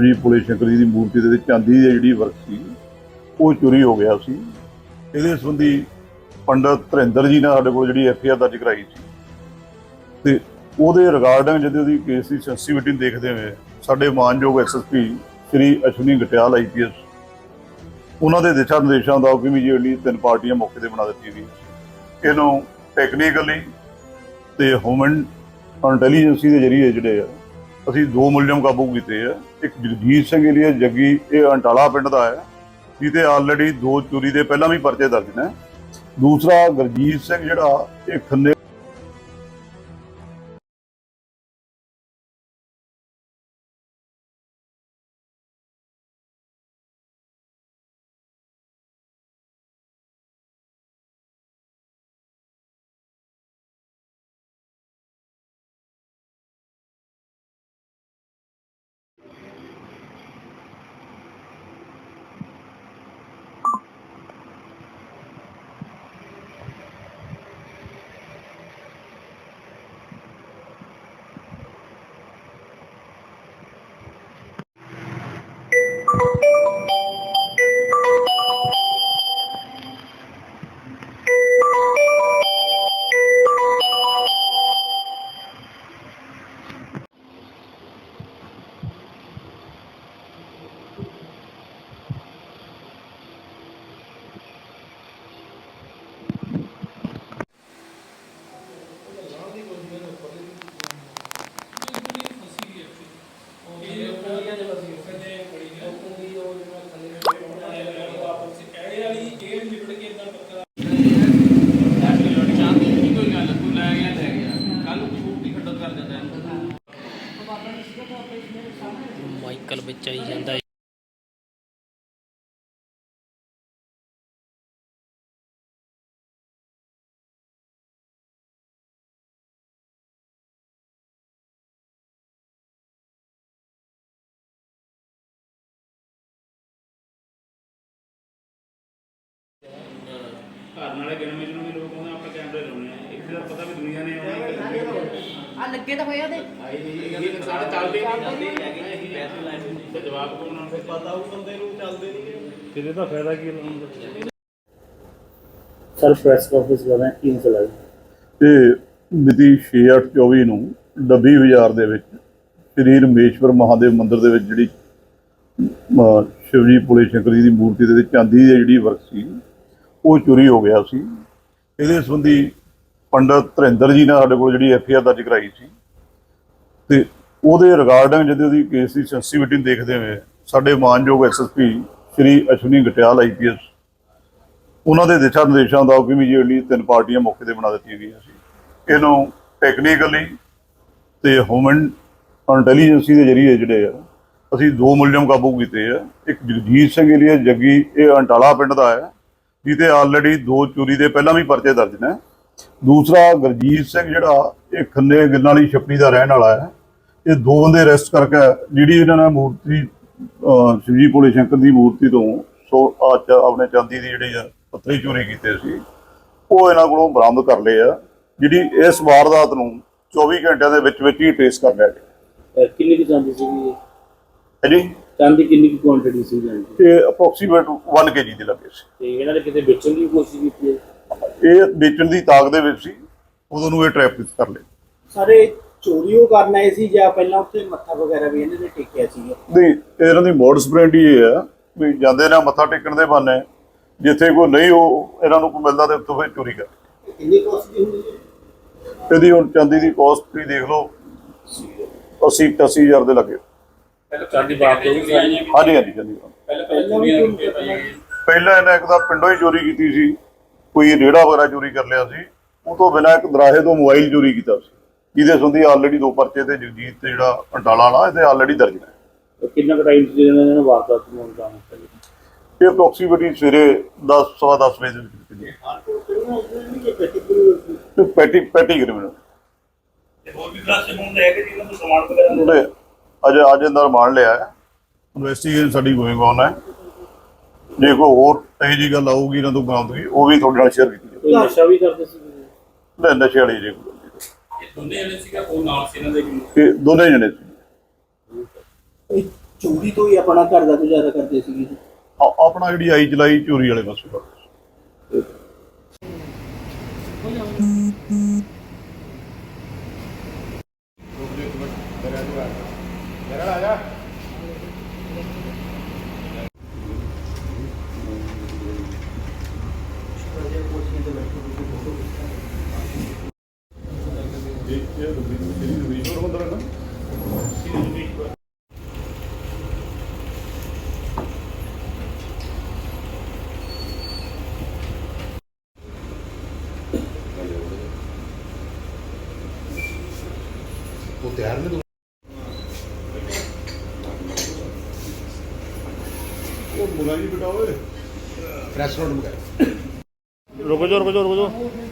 ਜੀ ਪੁਲੇ ਸ਼ੰਕਰ ਜੀ ਦੀ ਮੂਰਤੀ ਦੇ ਵਿੱਚ ਚਾਂਦੀ ਦੀ ਜਿਹੜੀ ਵਰਕ ਸੀ, ਉਹ ਚੋਰੀ ਹੋ ਗਿਆ ਸੀ। ਇਹਦੇ ਸੰਬੰਧੀ ਪੰਡਤ ਧਰਿੰਦਰ ਜੀ ਨੇ ਸਾਡੇ ਕੋਲ ਜਿਹੜੀ ਐਫ ਆਰ ਦਰਜ ਕਰਾਈ ਸੀ। ਤੇ ਉਹਦੇ ਰਿਗਾਰਡਿੰਗ ਜਦੋਂ ਉਹਦੀ ਕੇਸ ਦੀ ਸੈਂਸਿਟੀਵਿਟੀ ਨੂੰ ਦੇਖਦੇ ਹੋਏ, ਸਾਡੇ ਮਾਨਯੋਗ ਐਸਐਸਪੀ ਸ੍ਰੀ ਅਸ਼ਵਨੀ ਗਟਿਆਲ ਆਈਪੀਐਸ ਉਹਨਾਂ ਦੇ ਦਿਸ਼ਾ ਨਿਰਦੇਸ਼ਾਂ ਦਾ ਕਿ ਵੀ ਇਮੀਡੀਏਟਲੀ ਤਿੰਨ ਪਾਰਟੀਆਂ ਮੌਕੇ ਤੇ ਬਣਾ ਦਿੱਤੀ ਗਈ ਇਹਨੂੰ ਟੈਕਨੀਕਲੀ ਤੇ ਹਿਊਮਨ ਇੰਟੈਲੀਜੈਂਸੀ ਦੇ ਜ਼ਰੀਏ ਜਿਹੜੇ ਆ ਅਸੀਂ ਦੋ ਮੁਲਜ਼ਮ ਕਾਬੂ ਕੀਤੇ ਆ। ਇੱਕ ਜਗਜੀਤ ਸਿੰਘ ਏਰੀਆ ਜੱਗੀ, ਇਹ ਅੰਟਾਲਾ ਪਿੰਡ ਦਾ ਹੈ ਜਿਹਦੇ ਆਲਰੇਡੀ ਦੋ ਚੋਰੀ ਦੇ ਪਹਿਲਾਂ ਵੀ ਪਰਚੇ ਦਰਜ ਨੇ। ਦੂਸਰਾ ਗੁਰਜੀਤ ਸਿੰਘ ਜਿਹੜਾ, ਇਹ ਖੰਨੇ ਨਾਲੇ ਗਿਣਵੇਂ ਨੂੰ ਵੀ ਲੋਕ ਆਉਂਦੇ ਆਪਾਂ ਕੈਮਰੇ ਲਾਉਣੇ ਆ। ਇੱਕ ਤਾਂ ਪਤਾ ਵੀ ਦੁਨੀਆ ਨੇ ਆਉਣਾ ਆ ਲੱਗੇ ਤਾਂ ਹੋਇਆ ਤੇ। ਆਈ ਨਹੀਂ ਇਹ ਸਾਰੇ ਚੱਲਦੇ ਨਹੀਂ। ਪੈਸੇ ਲਾਏ ਤੇ ਜਵਾਬ ਕੋਣ ਆਉਣਾ ਫਿਰ ਪਤਾ ਉਹ ਬੰਦੇ ਨੂੰ ਚੱਲਦੇ ਨਹੀਂ ਇਹਦੇ ਦਾ ਫਾਇਦਾ ਕੀ ਲਾਉਣ ਦਾ ਸਰ ਪ੍ਰੈਸ ਕਾਨਫਰੰਸ ਕਰ ਰਹੇ ਹਾਂ। ਕੀ ਮਸਲਾ ਹੈ ਤੇ ਮਿਤੀ 6824 ਨੂੰ ਡੱਬੀ ਬਾਜ਼ਾਰ ਦੇ ਵਿੱਚ ਸ੍ਰੀ ਰਮੇਸ਼ਵਰ ਮਹਾਦੇਵ ਮੰਦਿਰ ਦੇ ਵਿੱਚ ਜਿਹੜੀ ਸ਼ਿਵਜੀ ਪੁਲੇ ਸ਼ੰਕਰ ਜੀ ਦੀ ਮੂਰਤੀ ਦੇ ਵਿੱਚ ਚਾਂਦੀ ਦੀ ਜਿਹੜੀ ਵਰਕ ਸੀ ਉਹ ਚੋਰੀ ਹੋ ਗਿਆ ਸੀ। ਇਹਦੇ ਸੰਬੰਧੀ ਪੰਡਤ ਧਰਿੰਦਰ ਜੀ ਨੇ ਸਾਡੇ ਕੋਲ ਜਿਹੜੀ ਐਫ ਆਰ ਦਰਜ ਕਰਾਈ ਸੀ। ਤੇ ਉਹਦੇ ਰਿਗਾਰਡਿੰਗ ਜਦੋਂ ਉਹਦੀ ਕੇਸ ਦੀ ਸੈਂਸਿਟੀਵਿਟੀ ਨੂੰ ਦੇਖਦੇ ਹੋਏ ਸਾਡੇ ਮਾਨਯੋਗ ਐਸਐਸਪੀ ਸ੍ਰੀ ਅਸ਼ਵਨੀ ਗਟਿਆਲ ਆਈਪੀਐਸ ਉਹਨਾਂ ਦੇ ਦਿਸ਼ਾ ਨਿਰਦੇਸ਼ਾਂ ਦਾ ਵੀ ਇਮੀਡੀਏਟਲੀ ਤਿੰਨ ਪਾਰਟੀਆਂ ਮੌਕੇ ਤੇ ਬਣਾ ਦਿੱਤੀਆਂ ਗਈਆਂ ਸੀ। ਇਹਨੂੰ ਟੈਕਨੀਕਲੀ ਤੇ ਹਿਊਮਨ ਇੰਟੈਲੀਜੈਂਸੀ ਦੇ ਜ਼ਰੀਏ ਜਿਹੜੇ ਆ, ਅਸੀਂ ਦੋ ਮੁਲਜ਼ਮ ਕਾਬੂ ਕੀਤੇ ਆ। ਇੱਕ ਜਗਜੀਤ ਸਿੰਘ ਏਰੀਆ ਜੱਗੀ, ਇਹ ਅੰਟਾਲਾ ਪਿੰਡ ਦਾ ਹੈ। ਜਿਹਦੇ ਆਲਰੇਡੀ ਦੋ ਚੋਰੀ ਦੇ ਪਹਿਲਾਂ ਵੀ ਪਰਚੇ ਦਰਜ ਨੇ। ਦੂਸਰਾ ਗੁਰਜੀਤ ਸਿੰਘ ਜਿਹੜਾ, ਇਹ ਖੰਨੇ ਗਿੱਲਾਂ ਵਾਲੀ ਛੱਪੜੀ ਦਾ ਰਹਿਣ ਵਾਲਾ ਹੈ। ਇਹ ਦੋ ਬੰਦੇ ਅਰੈਸਟ ਕਰਕੇ ਜਿਹੜੀ ਇਹਨਾਂ ਨੇ ਮੂਰਤੀ ਸ਼ਿਵਜੀ ਭੋਲੇ ਸ਼ੰਕਰ ਦੀ ਮੂਰਤੀ ਤੋਂ ਸੋ ਆ ਆਪਣੇ ਚਾਂਦੀ ਦੀ ਜਿਹੜੀ ਆ ਪੱਥਰੀ ਚੋਰੀ ਕੀਤੇ ਸੀ, ਉਹ ਇਹਨਾਂ ਕੋਲੋਂ ਬਰਾਮਦ ਕਰ ਲਏ ਆ। ਜਿਹੜੀ ਇਸ ਵਾਰਦਾਤ ਨੂੰ 24 ਘੰਟਿਆਂ ਦੇ ਵਿੱਚ ਵਿੱਚ ਹੀ ਟ੍ਰੇਸ ਕਰ ਲਿਆ ਕਿੰਨੀ ਦੀ ਚਾਂਦੀ ਸੀ ਹੈ ਜੀ ਚਾਂਦੀ ਕਿੰਨੀ ਕੀ ਕੁਆਂਟੀਟੀ ਸੀ ਜਾਂਦੀ ਤੇ ਅਪਰੋਕਸੀਮੇਟ 1 ਕੇਜੀ ਦੇ ਲੱਗੇ ਸੀ। ਤੇ ਇਹਨਾਂ ਨੇ ਕਿਤੇ ਵੇਚਣ ਦੀ ਕੋਸ਼ਿਸ਼ ਕੀਤੀ ਹੈ? ਇਹ ਵੇਚਣ ਦੀ ਤਾਕ ਦੇ ਵਿੱਚ ਸੀ। ਉਦੋਂ ਨੂੰ ਇਹ ਟ੍ਰੈਪ ਕਰ ਲਏ ਸਾਰੇ ਚੋਰੀ ਉਹ ਕਰਨ ਆਏ ਸੀ ਜਾਂ ਪਹਿਲਾਂ ਉੱਥੇ ਮੱਥਾ ਵਗੈਰਾ ਵੀ ਇਹਨਾਂ ਨੇ ਟੇਕਿਆ ਸੀਗਾ ਨਹੀਂ ਇਹਨਾਂ ਦੀ ਮੋਡਸ ਬ੍ਰੈਂਡ ਹੀ ਇਹ ਆ ਵੀ ਜਾਂਦੇ ਨੇ ਮੱਥਾ ਟੇਕਣ ਦੇ ਬਹਾਨੇ ਜਿੱਥੇ ਕੋਈ ਨਹੀਂ ਉਹ ਇਹਨਾਂ ਨੂੰ ਕੋਈ ਮਿਲਦਾ ਤੇ ਉੱਥੋਂ ਫਿਰ ਚੋਰੀ ਕਰ ਕਿੰਨੀ ਕੋਸਟ ਦੀ ਹੁੰਦੀ ਹੈ ਇਹਦੀ ਹੁਣ ਚਾਂਦੀ ਦੀ ਕੋਸਟ ਦੇਖ ਲਓ 80 80000 ਦੇ ਲੱਗੇ। ਚਾਂਦੀ ਬਾਪ ਤੋਂ ਵੀ ਹਾਂਜੀ ਹਾਂਜੀ ਚਾਂਦੀ ਦਾ। ਪਹਿਲਾਂ ਵੀ ਚੋਰੀ ਕਰਨਾ ਪਹਿਲਾਂ ਇਹਨੇ ਇੱਕ ਤਾਂ ਪਿੰਡੋਂ ਹੀ ਚੋਰੀ ਕੀਤੀ ਸੀ। ਕੋਈ ਰੇੜਾ ਵਗੈਰਾ ਚੋਰੀ ਕਰ ਲਿਆ ਸੀ। ਉਹ ਤੋਂ ਬਿਨਾਂ ਇੱਕ ਦਰਾਹੇ ਤੋਂ ਮੋਬਾਈਲ ਚੋਰੀ ਕੀਤਾ ਸੀ। ਜਿਹਦੇ ਸੰਬੰਧੀ ਆਲਰੇਡੀ ਦੋ ਪਰਚੇ ਤੇ ਜਗਜੀਤ ਤੇ ਜਿਹੜਾ ਅੰਟਾਲਾ ਵਾਲਾ ਇਹਦੇ ਆਲਰੇਡੀ ਦਰਜ ਨੇ। ਕਿੰਨਾ ਕੁ ਟਾਈਮ ਸੀ ਇਹਨਾਂ ਨੇ ਵਾਰਦਾਤ ਨੂੰ ਅੰਜਾਮ ਦਿੱਤਾ ਇਹ ਅਪਰੋਕਸੀਮੇਟਲੀ ਸਵੇਰੇ 10 ਸਵਾ 10 ਵਜੇ ਦੇ ਵਿੱਚ ਤੇ ਪੈਟੀ ਪੈਟੀ ਕ੍ਰਿਮੀਨਲ ਹੋਰ ਵੀ ਕਲਾਸੇ ਹੁੰਦੇ ਹੈਗੇ ਜਿਹਨਾਂ ਤੋਂ ਸਮਾਨ ਵਗੈਰਾ ਅੱਜ ਅੱਜ ਅੰਦਰ ਮਾਰ ਲਿਆ ਹੈ। ਇਨਵੈਸਟੀਗੇਸ਼ਨ ਸਾਡੀ ਗੋਇੰਗ ਔਨ ਹੈ। ਜੇ ਕੋਈ ਹੋਰ ਇਹੋ ਜਿਹੀ ਗੱਲ ਆਊਗੀ ਇਹਨਾਂ ਤੋਂ ਬਰਾਮਦਗੀ ਉਹ ਵੀ ਤੁਹਾਡੇ ਨਾਲ ਸ਼ੇਅਰ ਕੀਤੀ ਕੋਈ ਨਸ਼ਾ ਵੀ ਕਰਦੇ ਸੀ ਨਹੀਂ, ਨਸ਼ੇ ਵਾਲੀ ਜੇ ਦੋਨੇ ਜਣੇ ਸੀਗਾ ਉਹ ਨਾਲ ਸੀ ਇਹਨਾਂ ਦੇ। ਇਹ ਦੋਨੇ ਜਣੇ ਸੀ। ਚੋਰੀ ਤੋਂ ਹੀ ਆਪਣਾ ਘਰ ਦਾ ਗੁਜ਼ਾਰਾ ਕਰਦੇ ਸੀਗੇ ਜੀ। ਆਪਣਾ ਜਿਹੜੀ ਆਈ ਚਲਾਈ ਚੋਰੀ ਵਾਲੇ ਪਾਸੇ। ਕਰਦੇ ਸੀ। ਇਹ ਇਹ ਰਵੀਸ਼ਵਰ ਮੰਦਰ ਹੈ ਨਾ ਉਹ ਮੁਲਾਜ਼ਮ ਬਟਾਓ ਪ੍ਰੈਸ ਨੋਟ ਮੰਗਾਇਆ ਰੁਕੋ ਜੋ ਰੁਕੋ ਜੋ ਰੁਕੋ ਜੋ